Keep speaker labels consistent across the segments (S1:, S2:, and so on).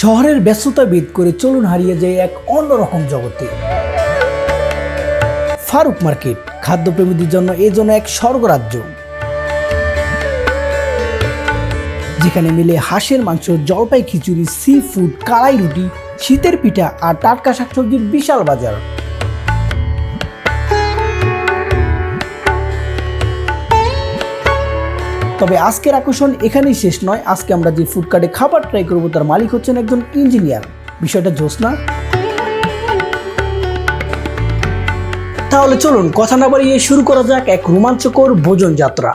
S1: শহরের ব্যস্ততা ভেদ করে চলুন হারিয়ে যায় এক অন্যরকম জগতে। ফারুক মার্কেট, খাদ্যপ্রেমীদের জন্য এ জন্য এক স্বর্গরাজ্য। যেখানে মিলে হাঁসের মাংস, জলপাই খিচুড়ি সি ফুড কালাই রুটি, শীতের পিঠা আর টাটকা শাকসবজির বিশাল বাজার। তবে আজকের আকর্ষণ এখানেই শেষ নয়। আজকে আমরা যে ফুডকার্টে খাবার ট্রাই করব তার মালিক হচ্ছেন একজন ইঞ্জিনিয়ার বিষয়টা জোসনা তাহলে চলুন কথা না বাড়িয়ে শুরু করা যাক এক রোমাঞ্চকর ভোজন যাত্রা।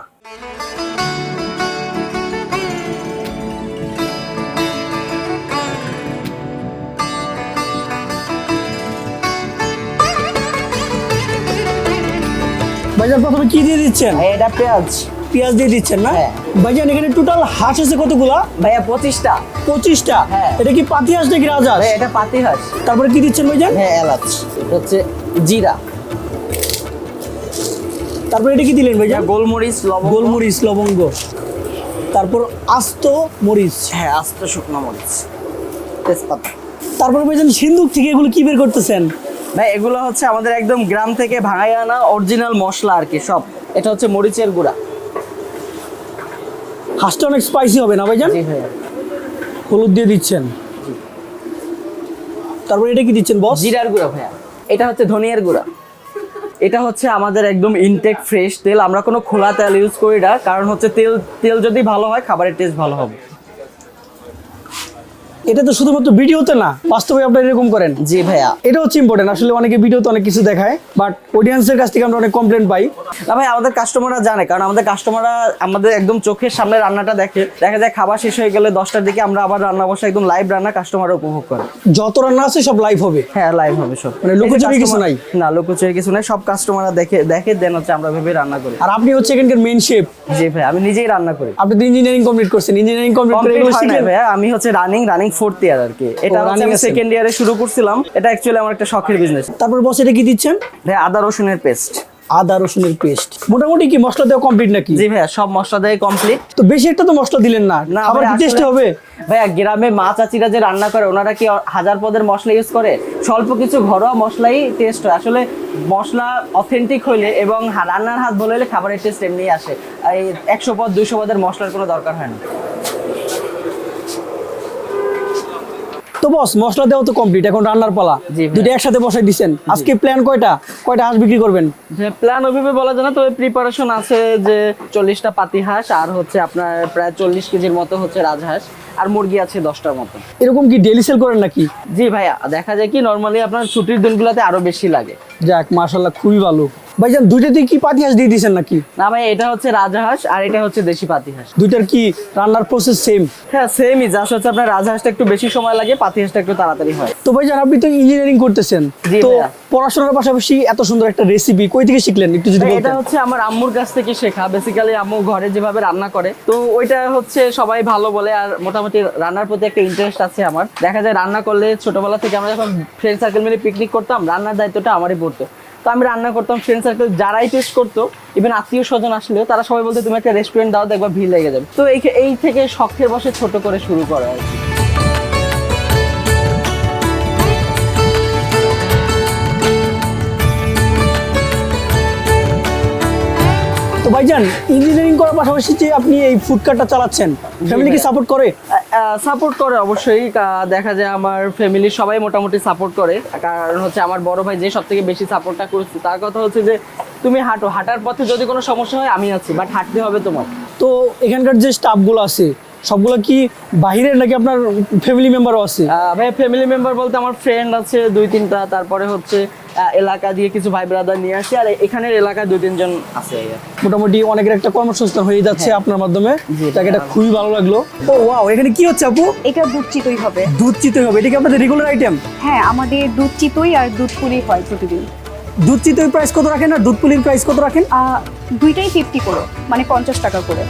S1: ভাইজান প্রথমে কি দিয়ে দিচ্ছেন?
S2: এটা পেঁয়াজ।
S1: পেঁয়াজ দিয়ে দিচ্ছেন না?
S2: হ্যাঁ।
S1: ভাইজান এখানে টোটাল হাঁস আছে কতগুলা?
S2: ভাইয়া পঁচিশটা।
S1: পঁচিশটা?
S2: হ্যাঁ।
S1: এটা কি পাতি হাঁস নাকি
S2: ভাইয়া এটা পাতি হাঁস।
S1: তারপরে কি দিচ্ছেন ভাইজান?
S2: হ্যাঁ এলাচ। হচ্ছে জিরা।
S1: তারপরে এটা কি দিলেন ভাইজান?
S2: গোলমরিচ লবঙ্গ।
S1: গোলমরিচ লবঙ্গ। তারপর আস্ত মরিচ।
S2: হ্যাঁ আস্ত শুকনো মরিচ। তেজপাতা।
S1: তারপর ভাইজান সিন্ধুক থেকে এগুলো কি বের করতেছেন?
S2: ভাই এগুলো হচ্ছে আমাদের একদম গ্রাম থেকে ভাঙাই আনা অরিজিনাল মশলা আর কি সব। এটা হচ্ছে মরিচের গুঁড়া।
S1: হাঁসটা অনেক স্পাইসি হবে না ভাইজান? হলুদ দিয়ে দিচ্ছেন। তারপর এটা কি দিচ্ছেন বস
S2: জিরার গুঁড়া ভাইয়া। এটা হচ্ছে ধনিয়ার গুঁড়া। এটা হচ্ছে আমাদের একদম ইনটেক ফ্রেশ তেল। আমরা কোনো খোলা তেল ইউজ করি না কারণ হচ্ছে তেল তেল যদি ভালো হয় খাবারের টেস্ট ভালো হবে।
S1: এটা তো শুধুমাত্র ভিডিওতে না বাস্তবে আপনারা এরকম করেন।
S2: জি ভাইয়া।
S1: এটা হচ্ছে ইম্পর্টেন্ট আসলে অনেকে ভিডিওতে অনেক কিছু দেখায় বাট অডিয়েন্সের কাছ থেকে আমরা অনেক কমপ্লেন পাই।
S2: না ভাই আমাদের কাস্টমাররা জানে কারণ আমাদের কাস্টমাররা আমাদের একদম চোখের সামনে রান্নাটা দেখে। দেখা যায় খাবার শেষ হয়ে গেলে দশটার দিকে আমরা আবার রান্না বসে একদম লাইভ রান্না কাস্টমাররা উপভোগ করে।
S1: যত রান্না আছে সব লাইভ হবে?
S2: হ্যাঁ লাইভ হবে সব।
S1: মানে লুকোচুরি কিছু নাই?
S2: না লুকোচুরি কিছু নাই সব কাস্টমাররা দেখে দেখে দেন হচ্ছে আমরা ভেবে রান্না করি।
S1: আর আপনি হচ্ছে এখানকার মেন শেফ
S2: জি ভাই আমি নিজেই রান্না করি।
S1: আপনি ইঞ্জিনিয়ারিং কমপ্লিট করছেন ইঞ্জিনিয়ারিং কমপ্লিট করে
S2: ভাইয়া আমি হচ্ছে রানিং রানিং ফোর্থ ইয়ার আর কি এটা আমি সেকেন্ড ইয়ারে শুরু করছিলাম। এটা অ্যাকচুয়ালি আমার একটা শখের বিজনেস
S1: তারপর বস এটা কি দিচ্ছেন?
S2: ভাই আদা রসুনের পেস্ট
S1: আদা রসুনের পেস্ট মোটামুটি কি মশলা দেওয়া কমপ্লিট নাকি?
S2: জি ভাইয়া সব মশলা দিয়ে কমপ্লিট
S1: তো বেশি একটা তো মশলা দিলেন না।
S2: না
S1: আবার কি টেস্ট হবে?
S2: ভাইয়া গ্রামে মা চাচিরা যে রান্না করে ওনারা কি হাজার পদের মশলা ইউজ করে? স্বল্প কিছু ঘরোয়া মশলাই টেস্ট হয়। আসলে মশলা অথেন্টিক হইলে এবং রান্নার হাত ভালো হলে খাবারের টেস্ট এমনিই আসে। এই একশো পদ দুইশো পদের মশলার কোনো দরকার হয় না।
S1: তো বস মশলা দেওয়া তো কমপ্লিট এখন রান্নার পালা। দুটো একসাথে বসাই দিচ্ছেন আজকে প্ল্যান কয়টা? কয়টা হাঁস বিক্রি করবেন?
S2: প্ল্যান ওইভাবে বলা যায় না তবে প্রিপারেশন আছে যে চল্লিশটা পাতি হাঁস আর হচ্ছে আপনার প্রায় চল্লিশ কেজির মতো হচ্ছে রাজহাঁস আর মুরগি আছে দশটার মতো।
S1: এরকম কি ডেলি সেল করেন নাকি?
S2: জি ভাইয়া দেখা যায় কি নর্মালি আপনার ছুটির দিনগুলোতে আরও বেশি লাগে।
S1: যাক মাশাল্লাহ খুবই ভালো। ভাইজান দুইটাতেই কি পাতি হাঁস দিয়ে দিয়েছেন নাকি?
S2: না ভাই এটা হচ্ছে রাজহাঁস আর এটা হচ্ছে দেশি পাতি হাঁস।
S1: দুইটার কি রান্নার প্রসেস সেম
S2: হ্যাঁ সেমই জাস্ট হচ্ছে আপনার রাজহাঁসটা একটু বেশি সময় লাগে পাতি হাঁসটা একটু তাড়াতাড়ি হয়।
S1: তো ভাইজান আপনি তো ইঞ্জিনিয়ারিং করতেছেন। তো পড়াশোনার পাশাপাশি এত সুন্দর একটা রেসিপি কই থেকে শিখলেন? একটু যদি
S2: এটা হচ্ছে আমার আম্মুর কাছ থেকে শেখা। বেসিক্যালি আম্মু ঘরে যেভাবে রান্না করে। তো ওইটা হচ্ছে সবাই ভালো বলে আর মোটামুটি রান্নার প্রতি একটা ইন্টারেস্ট আছে আমার। দেখা যায় রান্না করলে ছোটবেলা থেকে আমরা যখন ফ্রেন্ড সার্কেল মিলে পিকনিক করতাম রান্নার দায়িত্বটা আমারই পড়তো। তো আমি রান্না করতাম ফ্রেন্ড সার্কেল যারাই টেস্ট করতো ইভেন আত্মীয় স্বজন আসলেও তারা সবাই বলতো তুমি একটা রেস্টুরেন্ট দাও দেখবা ভিড় লেগে যাবে। তো এই এই থেকে শখের বসে ছোট করে শুরু করা আর কি।
S1: তো ভাইজান ইঞ্জিনিয়ারিং করার পাশাপাশি যে আপনি এই ফুড কার্টটা চালাচ্ছেন ফ্যামিলি কি সাপোর্ট করে?
S2: সাপোর্ট করে অবশ্যই। দেখা যায় আমার ফ্যামিলির সবাই মোটামুটি সাপোর্ট করে। কারণ হচ্ছে আমার বড় ভাই যে সব থেকে বেশি সাপোর্টটা করছে তার কথা হচ্ছে যে তুমি হাঁটো। হাঁটার পথে যদি কোনো সমস্যা হয় আমি আছি বাট হাঁটতে হবে তোমার।
S1: তো এখানকার যে স্টাফগুলো আছে সবগুলো কি বাইরের নাকি আপনার ফ্যামিলি মেম্বারও আছে?
S2: ভাই ফ্যামিলি মেম্বার বলতে আমার ফ্রেন্ড আছে দুই তিনটা তারপরে হচ্ছে এলাকা দিয়ে কিছু ভাই ব্রাদার নিয়ে আসি আর এখানের এলাকায় দুই তিনজন আছে।
S1: মোটামুটি অনেকের একটা কর্মসংস্থান হয়ে যাচ্ছে আপনার মাধ্যমে।
S2: হ্যাঁ।
S1: তাকে এটা খুবই ভালো লাগল। ও ওয়াও এখানে কি হচ্ছে আপু?
S3: এটা দুধ চিতই হবে।
S1: দুধ চিতই হবে এটা কি আপনাদের রেগুলার আইটেম
S3: হ্যাঁ আমাদের দুধ চিতই আর দুধ পুলি হয় প্রতিদিন।
S1: দুধ চিতই প্রাইস কত রাখেন আর দুধ পুলির প্রাইস কত রাখেন?
S3: আহ, দুইটাই ফিফটি করে মানে পঞ্চাশ টাকা করে।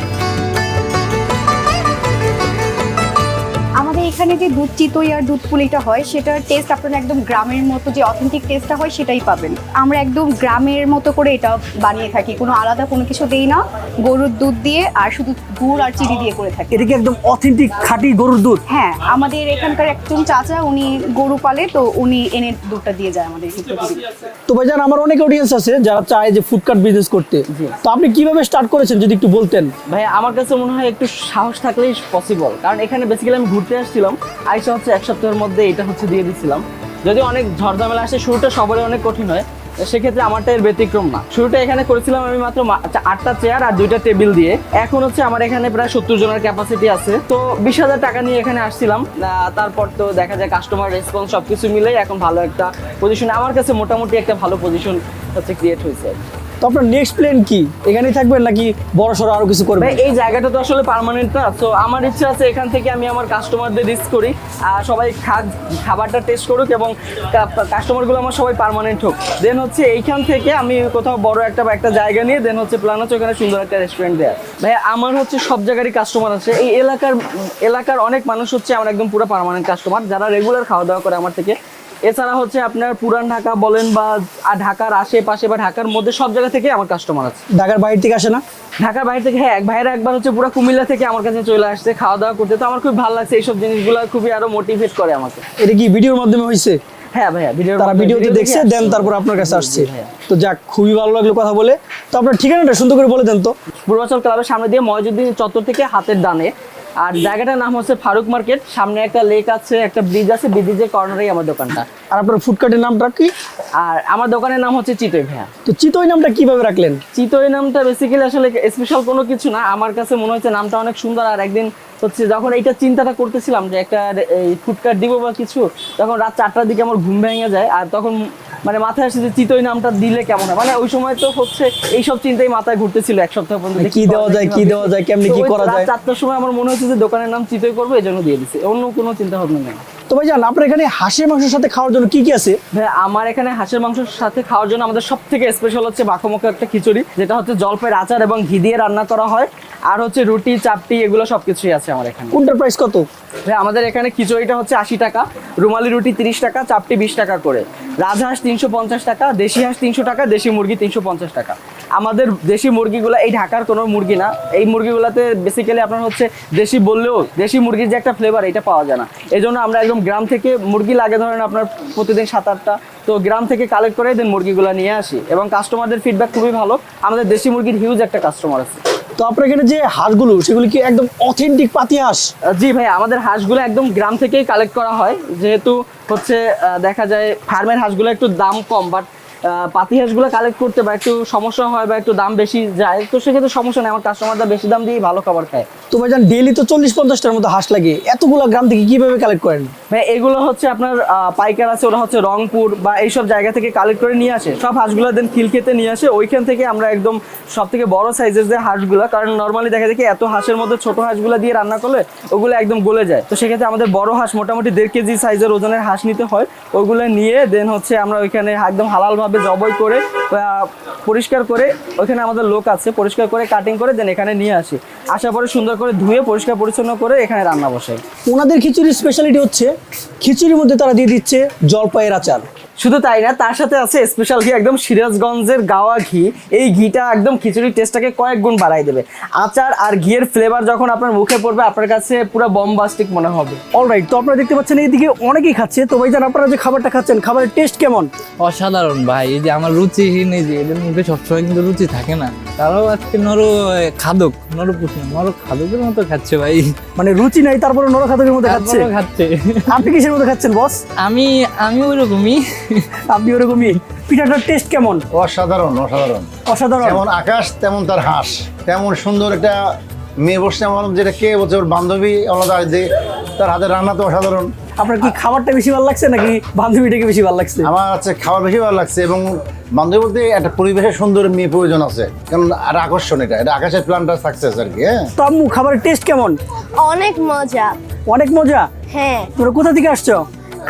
S3: এখানে যে দুধ চিতই আর দুধ পুলিটা হয় সেটার টেস্ট আপনারা একদম গ্রামের মতো যে অথেন্টিক টেস্টটা হয় সেটাই পাবেন। আমরা একদম গ্রামের মতো করে এটা বানিয়ে থাকি। কোনো আলাদা কোনো কিছু দেই না। গরুর দুধ দিয়ে আর শুধু গুড় আর চিনি দিয়ে করে থাকি।
S1: এটা কি একদম অথেন্টিক খাঁটি গরুর দুধ?
S3: হ্যাঁ আমাদের এখানকার একজন চাচা উনি গরু পালে তো উনি এনে দুধটা দিয়ে যায় আমাদের
S1: তো ভাইজান আমার অনেক অডিয়েন্স আছে যারা চায় যে ফুডকার্ট বিজনেস করতে। তো আপনি কীভাবে স্টার্ট করেছেন যদি একটু বলতেন?
S2: ভাই আমার কাছে মনে হয় একটু সাহস থাকলেই পসিবল কারণ এখানে বেসিক্যালি আমি ঘুরতে আসছিলাম আইসা হচ্ছে এক সপ্তাহের মধ্যে এটা হচ্ছে দিয়ে দিছিলাম। যদি অনেক ঝড়ঝামেলা আসে, শুরুটা সবারই অনেক কঠিন হয় সেক্ষেত্রে আমারটা এর ব্যতিক্রম না। শুরুটা এখানে করেছিলাম আমি মাত্র আটটা চেয়ার আর দুইটা টেবিল দিয়ে। এখন হচ্ছে আমার এখানে প্রায় সত্তর জনের ক্যাপাসিটি আছে। তো বিশ হাজার টাকা নিয়ে এখানে আসছিলাম। তারপর তো দেখা যায় কাস্টমার রেসপন্স সব কিছু মিলেই এখন ভালো একটা পজিশন আমার কাছে মোটামুটি একটা ভালো পজিশন হচ্ছে ক্রিয়েট হয়েছে
S1: তো আপনার নেক্সট প্ল্যান কি? এখানেই থাকবেন নাকি বড় সড়ো আরও কিছু করবেন?
S2: এই জায়গাটা তো আসলে পার্মানেন্ট না তো আমার ইচ্ছা আছে এখান থেকে আমি আমার কাস্টমারদের রিস্ক করি, আর সবাই খাক খাবারটা টেস্ট করুক এবং কাস্টমারগুলো আমার সবাই পার্মানেন্ট হোক। দেন হচ্ছে এইখান থেকে আমি কোথাও বড় একটা বা একটা জায়গা নিয়ে দেন হচ্ছে প্ল্যান হচ্ছে ওখানে সুন্দর একটা রেস্টুরেন্ট দেওয়া ভাই, আমার হচ্ছে সব জায়গারই কাস্টমার আছে। এই এলাকার এলাকার অনেক মানুষ হচ্ছে আমার একদম পুরো পার্মানেন্ট কাস্টমার যারা রেগুলার খাওয়া দাওয়া করে আমার থেকে। এছাড়া হচ্ছে আপনার পুরান ঢাকা বলেন বা ঢাকার আশেপাশে বা ঢাকার মধ্যে সব জায়গা থেকে আমার কাস্টমার আছে।
S1: ঢাকার বাইরে থেকে আসে না?
S2: ঢাকার বাইরে থেকে হ্যাঁ এক ভাইয়েরা একবার হচ্ছে পুরো কুমিল্লা থেকে আমার কাছে চলে আসছে খাওয়া দাওয়া করতে। তো আমার খুব ভালো লাগছে এইসব জিনিসগুলো খুবই আরও মোটিভেট করে আমাকে।
S1: এটা কি ভিডিওর মাধ্যমে হয়েছে?
S2: হ্যাঁ ভাইয়া ভিডিও
S1: তারা ভিডিওতে দেখছে দেন তারপর আপনার কাছে আসছে। তো যাক খুবই ভালো লাগল কথা বলে। তো আপনার ঠিকানাটা সুন্দর করে বলে দেন তো।
S2: পূর্বাচল ক্লাবের সামনে দিয়ে ময়জুদ্দিন চত্বর থেকে হাতের ডানে আর জায়গাটার নাম হচ্ছে ফারুক মার্কেট। সামনে একটা লেক আছে একটা ব্রিজ আছে ব্রিজের কর্নারেই আমার দোকানটা।
S1: আর আপনার ফুডকার্টের নামটা কি?
S2: আর আমার দোকানের নাম হচ্ছে চিতই ভাইয়া।
S1: তো চিতই নামটা কীভাবে রাখলেন?
S2: চিতই নামটা বেসিক্যালি আসলে স্পেশাল কোনো কিছু না। আমার কাছে মনে হচ্ছে নামটা অনেক সুন্দর আর একদিন হচ্ছে যখন এইটা চিন্তাটা করতেছিলাম যে একটা এই ফুডকার্ট দিব বা কিছু তখন রাত চারটার দিকে আমার ঘুম ভেঙে যায় আর তখন মানে মাথায় আসে যে চিতই নামটা দিলে কেমন হয়? মানে ওই সময় তো হচ্ছে এইসব চিন্তাই মাথায় ঘুরতেছিল এক সপ্তাহ পর্যন্ত।
S1: কি দেওয়া যায়, কি দেওয়া যায়, কেমনে কি করা যায়।
S2: চারটার সময় আমার মনে হচ্ছে যে দোকানের নাম চিতই করব এই জন্য দিয়ে দিছি। অন্য কোনো চিন্তা ভাবনা নেই।
S1: তো ভাইজান আপনার এখানে হাঁসের মাংসের সাথে খাওয়ার জন্য কি কি আছে?
S2: ভাই আমার এখানে হাঁসের মাংসের সাথে খাওয়ার জন্য আমাদের সব থেকে স্পেশাল হচ্ছে মাখোমাখো একটা খিচুড়ি যেটা হচ্ছে জলপাইয়ের আচার এবং ঘি দিয়ে রান্না করা হয়। আর হচ্ছে রুটি চাপটি এগুলো সবকিছুই আছে আমার এখানে।
S1: কোনটার প্রাইস কত?
S2: ভাই আমাদের এখানে খিচুড়িটা হচ্ছে আশি টাকা রুমালি রুটি তিরিশ টাকা চাপটি বিশ টাকা করে। রাজহাঁস তিনশো পঞ্চাশ টাকা দেশি হাঁস তিনশো টাকা দেশি মুরগি তিনশো পঞ্চাশ টাকা। আমাদের দেশি মুরগিগুলো এই ঢাকার কোনো মুরগি না। এই মুরগিগুলোতে বেসিক্যালি আপনার হচ্ছে দেশি বললেও দেশি মুরগির যে একটা ফ্লেভার এটা পাওয়া যায় না। এই জন্য আমরা একদম গ্রাম থেকে মুরগি লাগে ধরেন আপনার প্রতিদিন সাত আটটা তো গ্রাম থেকে কালেক্ট করে দেন মুরগিগুলো নিয়ে আসি। এবং কাস্টমারদের ফিডব্যাক খুবই ভালো। আমাদের দেশি মুরগির হিউজ একটা কাস্টমার আছে।
S1: তো আপনার এখানে যে হাঁসগুলো সেগুলো কি একদম অথেন্টিক পাতি হাঁস?
S2: জি ভাই আমাদের হাঁসগুলো একদম গ্রাম থেকেই কালেক্ট করা হয়। যেহেতু হচ্ছে দেখা যায় ফার্মের হাঁসগুলো একটু দাম কম বাট পাতি হাঁসগুলো কালেক্ট করতে বা একটু সমস্যা হয় বা একটু দাম বেশি যায় তো সেক্ষেত্রে সমস্যা নেই। আমার কাস্টমাররা বেশি দাম দিয়েই ভালো খাবার খায়।
S1: তো ভাইজান ডেইলি তো চল্লিশ পঞ্চাশটার মতো হাঁস লাগে এতগুলো গ্রাম থেকে কীভাবে কালেক্ট করেন?
S2: ভাই এগুলো হচ্ছে আপনার পাইকার আছে ওরা হচ্ছে রংপুর বা এইসব জায়গা থেকে কালেক্ট করে নিয়ে আসে। সব হাঁসগুলো দেন খিলখেতে নিয়ে আসে। ওইখান থেকে আমরা একদম সব থেকে বড় সাইজের যে হাঁসগুলো কারণ নর্মালি দেখা যায় কি এত হাঁসের মধ্যে ছোট হাঁসগুলো দিয়ে রান্না করলে ওগুলো একদম গলে যায়। তো সেক্ষেত্রে আমাদের বড় হাঁস মোটামুটি দেড় কেজি সাইজের ওজনের হাঁস নিতে হয়। ওগুলো নিয়ে দেন হচ্ছে আমরা ওইখানে একদম হালালভাবে জবই করে পরিষ্কার করে ওইখানে আমাদের লোক আছে, পরিষ্কার করে কাটিং করে দেন এখানে নিয়ে আসি। আসার পরে সুন্দর করে ধুয়ে পরিষ্কার পরিচ্ছন্ন করে এখানে রান্না বসাই।
S1: ওনাদের খিচুড়ির স্পেশালিটি হচ্ছে, খিচুড়ির মধ্যে তারা দিয়ে দিচ্ছে জলপাইয়ের আচার।
S2: শুধু তাই না তার সাথে আছে স্পেশাল ঘি একদম সিরাজগঞ্জের গাওয়া ঘি। এই ঘিটা একদম খিচুড়ির টেস্টটাকে কয়েক গুণ বাড়াই দেবে। আচার আর ঘিয়ের ফ্লেভার যখন আপনার মুখে পড়বে আপনার কাছে পুরো বম্বাস্টিক মনে হবে।
S1: অলরাইট তো আপনারা দেখতে পাচ্ছেন এইদিকে অনেকেই খাচ্ছে। তো ভাইজান আপনারা যে খাবারটা খাচ্ছেন খাবারের টেস্ট কেমন?
S4: অসাধারণ ভাই এই যে আমার রুচিহীন এই যে এদের মুখে সবসময় কিন্তু রুচি থাকে না। তারাও আজকে নর খাদক নর পুষ্ণ নর খাদকের মতো খাচ্ছে ভাই।
S1: মানে রুচি নাই তারপরে নরখাতকের মধ্যে খাচ্ছে?
S4: খাচ্ছে।
S1: আপনি কিসের মতো খাচ্ছেন বস
S4: আমি আমি ওই রকমই
S1: আপনি ওরকমই। পিঠাটার টেস্ট কেমন?
S5: অসাধারণ অসাধারণ।
S1: অসাধারণ?
S5: যেমন আকাশ তেমন তার হাঁস। তেমন সুন্দর একটা মেয়ে বসছে আমার যেটা কে বলছে ওর বান্ধবী আলাদা যে তার হাতের রান্না তো অসাধারণ।
S1: আপনার কি খাবারটা বেশি ভালো লাগছে নাকি বান্ধবীটাকে বেশি ভালো লাগছে?
S5: আমার হচ্ছে খাবার বেশি ভালো লাগছে এবং বান্ধবী বলতে একটা পরিবেশের সুন্দর মেয়ে প্রয়োজন আছে। কারণ আর আকর্ষণ এটা এটা আকাশের প্ল্যানটা সাকসেস আর কি হ্যাঁ?
S1: তো আম্মু খাবারের টেস্ট কেমন?
S6: অনেক মজা।
S1: অনেক মজা?
S6: হ্যাঁ।
S1: তোমরা কোথা থেকে আসছো?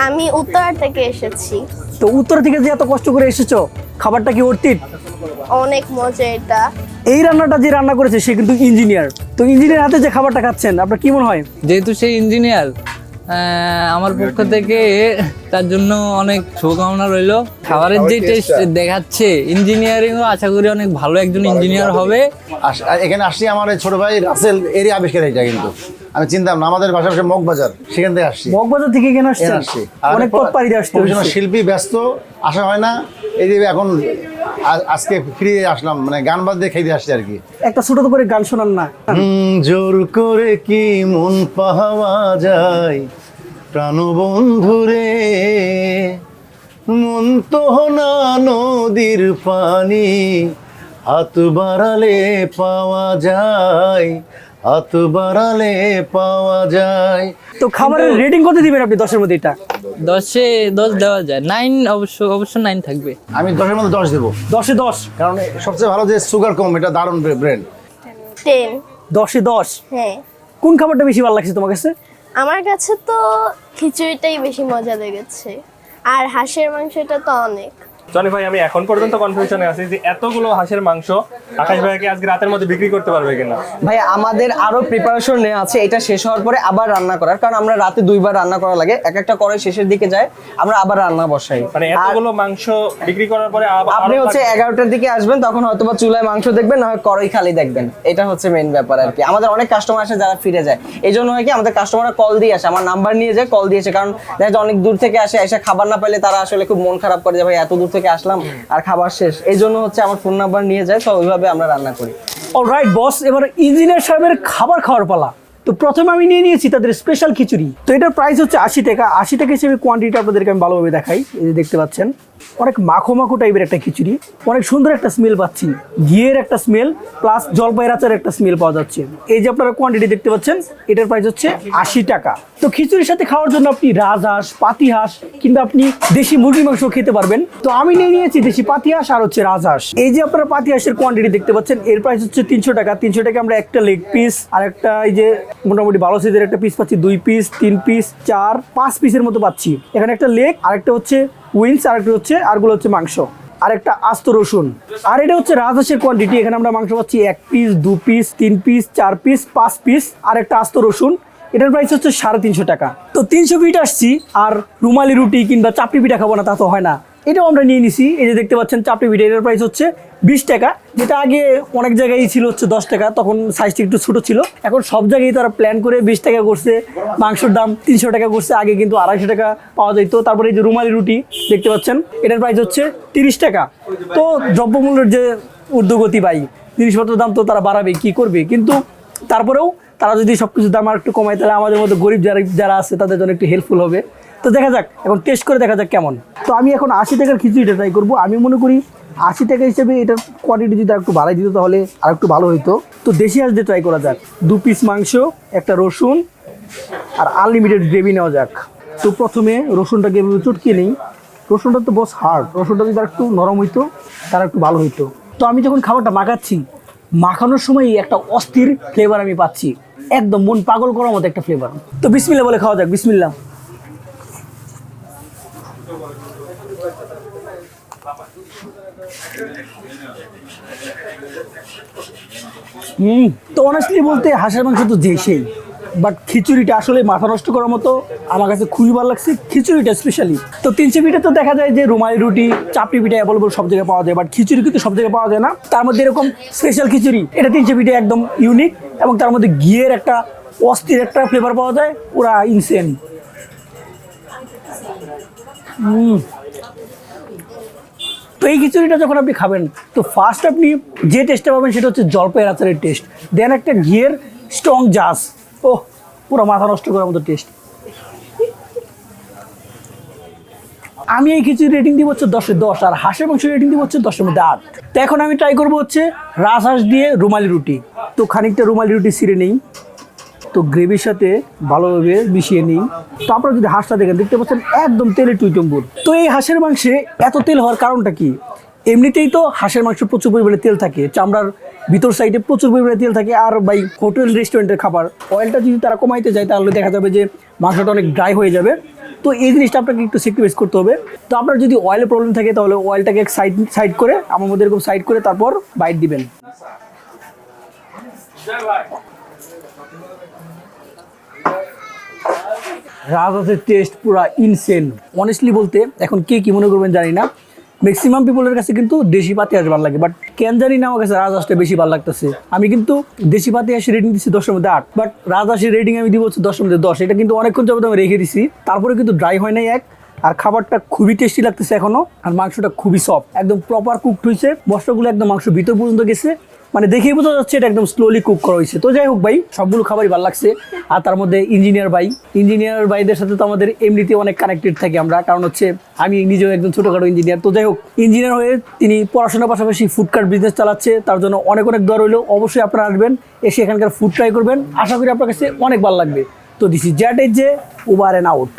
S6: আমি উত্তরা থেকে এসেছি।
S1: তো উত্তর থেকে যে এত কষ্ট করে এসেছ খাবারটা কি অর্থিত
S6: অনেক মজা এটা।
S1: এই রান্নাটা যে রান্না করেছে সে কিন্তু ইঞ্জিনিয়ার তো ইঞ্জিনিয়ার হাতে যে খাবারটা খাচ্ছেন আপনার কি মনে হয়?
S4: যেহেতু সেই ইঞ্জিনিয়ার আমার পক্ষ থেকে তার জন্য অনেক শুভকামনা রইল। খাবারের যে টেস্ট দেখাচ্ছে ইঞ্জিনিয়ারিংও আশা করি অনেক ভালো একজন ইঞ্জিনিয়ার হবে।
S5: এখানে আসছি আমার এই ছোট ভাই রাসেল এরই আবিষ্কার এটা কিন্তু। আমি চিন্তাম না আমাদের বাসার মগ বাজার সেখান থেকে আসছি।
S1: মগবাজার থেকে কেন
S5: আসছি।
S1: অনেক পথ পাড়ি
S5: প্রফেশনাল শিল্পী ব্যস্ত আসা হয় না এই যে এখন আজকে ফ্রি আসলাম মানে গান বাদ দিয়ে খাইতে আসছি আর কি।
S1: একটা ছোট করে গান শোনান না।
S5: জোর করে কি মন পাওয়া যায়? প্রাণবন্ধুরে মন তো না নদীর পানি হাত বাড়ালে পাওয়া যায়। হাত বাড়ালে পাওয়া যায়।
S1: তো খাবারের রেটিং কত দিবেন আপনি দশের মধ্যে এটা?
S4: দশে দশ দেওয়া যায়। নাইন অবশ্য অবশ্য নাইন থাকবে।
S5: আমি দশের মধ্যে দশ দেবো।
S1: দশে দশ?
S5: কারণ সবচেয়ে ভালো যে সুগার কম এটা দারুণ ব্র্যান্ড
S6: টেন
S1: দশে দশ?
S6: হ্যাঁ।
S1: কোন খাবারটা বেশি ভালো লাগছে তোমার কাছে?
S6: আমার কাছে তো খিচুড়িটাই বেশি মজা লেগেছে। আর হাঁসের মাংসটা তো অনেক।
S7: জনি ভাই আমি এখন পর্যন্ত কনফিউশনে আছি যে এতগুলো হাঁসের মাংস আকাশ ভাইকে আজকে রাতের মধ্যে বিক্রি করতে পারবে কিনা।
S2: ভাই আমাদের আরও প্রিপারেশন নেওয়া আছে। এটা শেষ হওয়ার পরে আবার রান্না করার কারণ আমরা রাতে দুইবার রান্না করা লাগে। এক একটা করে শেষের দিকে যায় আমরা আবার রান্না বসাই।
S7: মানে এতগুলো মাংস বিক্রি করার পরে
S2: আপনি হচ্ছে। এগারোটার দিকে আসবেন তখন হয়তো বা চুলায় মাংস দেখবেন না হয় কড়াই খালি দেখবেন। এটা হচ্ছে মেইন ব্যাপার আর কি। আমাদের অনেক কাস্টমার আসে যারা ফিরে যায়। এই জন্য হয় কি আমাদের কাস্টমাররা কল দিয়ে আসে আমার নাম্বার নিয়ে যায় কল দিয়েছে কারণ দেখা অনেক দূর থেকে আসে এসে খাবার না পাইলে তারা আসলে খুব মন খারাপ করে যে ভাই এত দূর থেকে আসলাম আর খাবার শেষ। এই জন্য হচ্ছে আমার ফোন নাম্বার নিয়ে যায় তো ওইভাবে আমরা রান্না করি।
S1: অলরাইট বস এবার ইঞ্জিনিয়ার সাহেবের খাবার খাওয়ার পালা। তো প্রথমে আমি নিয়ে নিয়েছি তাদের স্পেশাল খিচুড়ি। তো এটার প্রাইস হচ্ছে আশি টাকা। আশি টাকা হিসেবে কোয়ান্টিটি আপনাদেরকে আমি ভালোভাবে দেখাই। দেখতে পাচ্ছেন। অনেক মাখো মাখো টাইপের একটা খিচুড়ি, অনেক সুন্দর একটা স্মেল পাচ্ছি। ঘিয়ের একটা স্মেল প্লাস জলপাইয়ের আচারের একটা স্মেল পাওয়া যাচ্ছে। এই যে আপনারা কোয়ান্টিটি দেখতে পাচ্ছেন, এটার প্রাইস হচ্ছে আশি টাকা। তো খিচুড়ির সাথে খাওয়ার জন্য আপনি রাজহাঁস পাতি হাঁস কিংবা আপনি দেশি মুরগি মাংস খেতে পারবেন। তো আমি নিয়ে নিয়েছি দেশি পাতি হাঁস আর হচ্ছে রাজহাঁস। এই যে আপনারা পাতি হাঁসের কোয়ান্টিটি দেখতে পাচ্ছেন, এর প্রাইস হচ্ছে তিনশো টাকা। তিনশো টাকা আমরা একটা লেগ পিস আর একটা এই যে মোটামুটি ভালো সাইজের একটা পিস পাচ্ছি, দুই পিস তিন পিস চার, পাঁচ পিসের মতো পাচ্ছি। এখানে একটা লেগ আর একটা হচ্ছে উইংস, আরেকটা হচ্ছে, আরগুলো হচ্ছে মাংস। আর একটা আস্ত রসুন। আর এটা হচ্ছে রাজহাঁসের কোয়ান্টিটি এখানে আমরা মাংস পাচ্ছি এক পিস দু পিস তিন পিস চার পিস পাঁচ পিস আর একটা আস্ত রসুন। এটার প্রাইস হচ্ছে সাড়ে তিনশো টাকা। তো তিনশো ফিট আসছি, আর রুমালি রুটি কিংবা চাপড়ি পিঠা খাব না, তা তো হয় না। এটাও আমরা নিয়ে নিছি, এই যে দেখতে পাচ্ছেন চাপড়ি পিঠা, এটার প্রাইস হচ্ছে বিশ টাকা, যেটা আগে অনেক জায়গায় ছিল হচ্ছে দশ টাকা, তখন সাইজটা একটু ছোটো ছিল। এখন সব জায়গায় তারা প্ল্যান করে বিশ টাকা করছে, মাংসের দাম তিনশো টাকা করছে, আগে কিন্তু আড়াইশো টাকা পাওয়া যেত তারপরে এই যে রুমালি রুটি দেখতে পাচ্ছেন, এটার প্রাইস হচ্ছে তিরিশ টাকা। তো দ্রব্যমূল্যের যে ঊর্ধ্বগতি ভাই, জিনিসপত্রের দাম তো তারা বাড়াবে কি করবে? কিন্তু তারপরেও তারা যদি সব কিছুর দাম আর একটু কমায়, তাহলে আমাদের মতো গরিব যারা যারা আছে, তাদের জন্য একটু হেল্পফুল হবে। তো দেখা যাক, এখন টেস্ট করে দেখা যাক কেমন। তো আমি এখন আশি টাকার খিচুড়িটা ট্রাই করব। আমি মনে করি আশি টাকা হিসেবে এটার কোয়ালিটি যদি একটু বাড়াই দিত তাহলে আর একটু ভালো হতো তো দেশি হাঁস দিয়ে ট্রাই করা যাক। দু পিস মাংস, একটা রসুন আর আনলিমিটেড গ্রেভি নেওয়া যাক। তো প্রথমে রসুনটাকে এভাবে চটকিয়ে নিই। রসুনটা তো বস হার্ড রসুনটা যদি একটু নরম হইতো তার একটু ভালো হইতো। তো আমি যখন খাবারটা মাখাচ্ছি, মাখানোর সময় একটা অস্থির ফ্লেভার আমি পাচ্ছি। একদম মন পাগল করার মতো একটা ফ্লেভার তো বিসমিল্লা বলে খাওয়া যাক বিসমিল্লা তো অনেস্টলি বলতে হাঁসের মাংস তো সেই বাট খিচুড়িটা আসলে মাথা নষ্ট করার মতো আমার কাছে খুবই ভালো লাগছে, খিচুড়িটা স্পেশালি তো তিনশো পিঠে তো দেখা যায় যে রুমালি রুটি, চাপড়ি পিঠা অ্যাভেলেবল সব জায়গায় পাওয়া যায় বাট খিচুড়ি কিন্তু সব জায়গায় পাওয়া যায় না। তার মধ্যে এরকম স্পেশাল খিচুড়ি, এটা তিনশো পিঠে একদম ইউনিক এবং তার মধ্যে ঘিয়ের একটা অস্থির একটা ফ্লেভার পাওয়া যায় পুরা ইনসেন হুম। তো এই খিচুড়িটা যখন আপনি খাবেন, তো ফার্স্ট আপনি যে টেস্টটা পাবেন সেটা হচ্ছে জলপাইয়ের আচারের টেস্ট দেন একটা ঘিয়ের স্ট্রং জাস ও পুরো মাথা নষ্ট করার মতো টেস্ট আমি এই খিচুড়ি রেটিং দিব হচ্ছে দশে দশ, আর হাঁসের মাংস রেটিং দিব হচ্ছে দশের মধ্যে আট। তো এখন আমি ট্রাই করব হচ্ছে রাজহাঁস দিয়ে রুমালি রুটি। তো খানিকটা রুমালি রুটি ছিঁড়ে নেই। তো গ্রেভির সাথে ভালোভাবে মিশিয়ে নিই। তো আপনারা যদি হাঁসটা দেখেন, দেখতে পাচ্ছেন একদম তেলে টুইটম্বুর তো এই হাঁসের মাংসে এত তেল হওয়ার কারণটা কি? এমনিতেই তো হাঁসের মাংস প্রচুর পরিমাণে তেল থাকে। চামড়ার ভিতর সাইডে প্রচুর পরিমাণে তেল থাকে। আর বাই হোটেল, রেস্টুরেন্টের খাবার অয়েলটা যদি তারা কমাইতে যায় তাহলে দেখা যাবে যে মাংসটা অনেক ড্রাই হয়ে যাবে। তো এই জিনিসটা আপনাকে একটু স্যাক্রিফাইস করতে হবে। তো আপনার যদি অয়েলের প্রবলেম থাকে, তাহলে অয়েলটাকে সাইড সাইড করে, আমার মধ্যে এরকম সাইড করে তারপর বাইট দিবেন। রাজহাঁসের টেস্ট পুরো ইনসেন অনেস্টলি বলতে, এখন কে কি মনে করবেন জানি না। ম্যাক্সিমাম পিপলের কাছে কিন্তু দেশি পাতি হাঁস ভালো লাগে বাট কেন জানি না আমার কাছে রাজহাঁসটা বেশি ভালো লাগতেছে। আমি কিন্তু দেশি পাতি হাঁসের রেটিং দিচ্ছি দশের মধ্যে আট বাট রাজহাঁসের রেটিং আমি দিব হচ্ছে দশের মধ্যে দশ। এটা কিন্তু অনেকক্ষণ যাবত আমি রেখে দিছি, তারপরে কিন্তু ড্রাই হয় নাই এক, আর খাবারটা খুবই টেস্টি লাগতেছে এখনও, আর মাংসটা খুবই সফট একদম প্রপার কুকড হয়েছে মশলাগুলো একদম মাংস ভিতর পর্যন্ত গেছে মানে দেখেই বোঝা যাচ্ছে এটা একদম স্লোলি কুক করা হয়েছে। তো যাই হোক ভাই, সবগুলো খাবারই ভালো লাগছে। আর তার মধ্যে ইঞ্জিনিয়ার ভাই। ইঞ্জিনিয়ার ভাইদের সাথে তো আমাদের এমনিতে অনেক কানেক্টেড থাকি আমরা। কারণ হচ্ছে আমি নিজেও একজন ছোটোখাটো ইঞ্জিনিয়ার তো যাই হোক ইঞ্জিনিয়ার হয়ে তিনি পড়াশোনার পাশাপাশি ফুড কার্ট বিজনেস চালাচ্ছে। তার জন্য অনেক অনেক দর হইলেও অবশ্যই আপনারা আসবেন, এসে এখানকার ফুড ট্রাই করবেন। আশা করি আপনার কাছে অনেক ভালো লাগবে। তো দিস ইজ জ্যাট এজ যে ওভার অ্যান্ড আউট